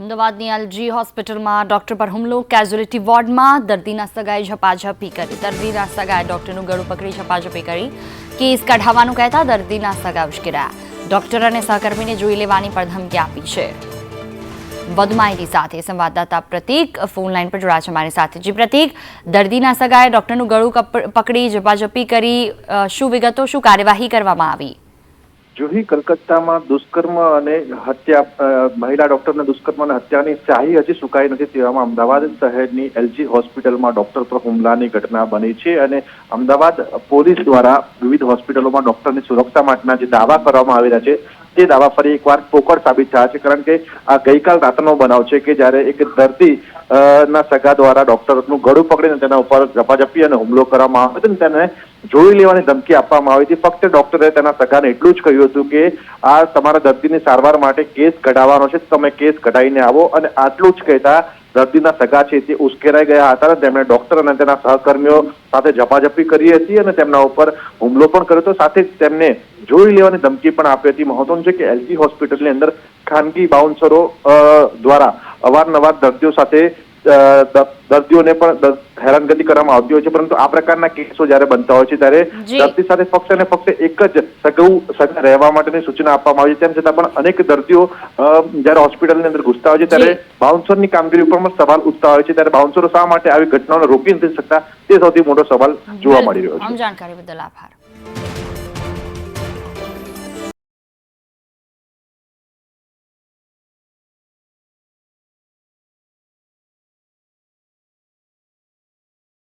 અમદાવાદની એલજી હોસ્પિટલમાં ડોક્ટર પર હુમલો કેઝ્યુલિટી વોર્ડમાં દર્દીના સગાએ ઝપાઝપી કરી. દર્દીના સગાએ ડોક્ટરનું ગળું પકડી ઝપાઝપી કરી. કેસ કઢાવવાનું કહેતા દર્દીના સગા ઉશ્કેરાયા. ડોક્ટર અને સહકર્મીને જોઈ લેવાની પણ ધમકી આપી છે. વધુ માહિતી સાથે સંવાદદાતા પ્રતીક ફોન લાઈન પર જોડાયા છે મારી સાથે જી પ્રતીક. દર્દીના સગાએ ડોક્ટરનું ગળું પકડી ઝપાઝપી કરી શું વિગતો, શું કાર્યવાહી કરવામાં આવી? જુહી કલકત્તામાં દુષ્કર્મ અને હત્યા મહિલા ડોક્ટરના દુષ્કર્મ અને હત્યાની શાહી હજી સુકાઈ નથી તેવામાં અમદાવાદ શહેરની એલજી હોસ્પિટલમાં ડોક્ટર પર હુમલાની ઘટના બની છે અને અમદાવાદ પોલીસ દ્વારા વિવિધ હોસ્પિટલોમાં ડોક્ટરની સુરક્ષા માટેના જે દાવા કરવામાં આવી રહ્યા છે, તે દાવા ફરી એકવાર પોકળ સાબિત થયા છે. કારણ કે આ ગઈકાલ રાતનો બનાવ છે કે જ્યારે એક દર્દી ના સગા દ્વારા ડોક્ટરનું ગળું પકડીને તેના ઉપર ઝપાઝપી અને હુમલો કરવામાં આવ્યો હતો તેને જોઈ લેવાની ધમકી આપવામાં આવી હતી. ફક્ત ડોક્ટરે તેના સગાને એટલું જ કહ્યું હતું કે આ તમારા દર્દીની સારવાર માટે કેસ કઢાવવાનો છે. તમે કેસ કઢાવીને આવો અને આટલું જ કહેતા દર્દીના સગા છે તે ઉશ્કેરાઈ ગયા હતા તેમણે ડોક્ટર અને તેના સહકર્મીઓ સાથે ઝપાઝપી કરી હતી અને તેમના ઉપર હુમલો પણ કર્યો હતો. સાથે તેમને જોઈ લેવાની ધમકી પણ આપી હતી. મહત્વનું છે કે એલજી હોસ્પિટલની અંદર ખાનગી બાઉન્સરો દ્વારા અવારનવાર દર્દીઓ સાથે દર્દીઓને પણ હેરાનગતિ કરવામાં આવતી હોય છે પરંતુ આ પ્રકારના કેસો જ્યારે બનતા હોય છે ત્યારે દર્દી સાથે ફક્ત અને ફક્ત એક જ સગવું સગા રહેવા માટેની સૂચના આપવામાં આવી છે. તેમ છતાં પણ અનેક દર્દીઓ જ્યારે હોસ્પિટલની અંદર ઘૂસતા હોય છે ત્યારે બાઉન્સરની કામગીરી ઉપર પણ સવાલ ઉઠતા હોય છે ત્યારે બાઉન્સરો શા માટે આવી ઘટનાઓને રોકી નથી શકતા? તે સૌથી મોટો સવાલ જોવા મળી રહ્યો છે. જાણકારી બદલ આભાર.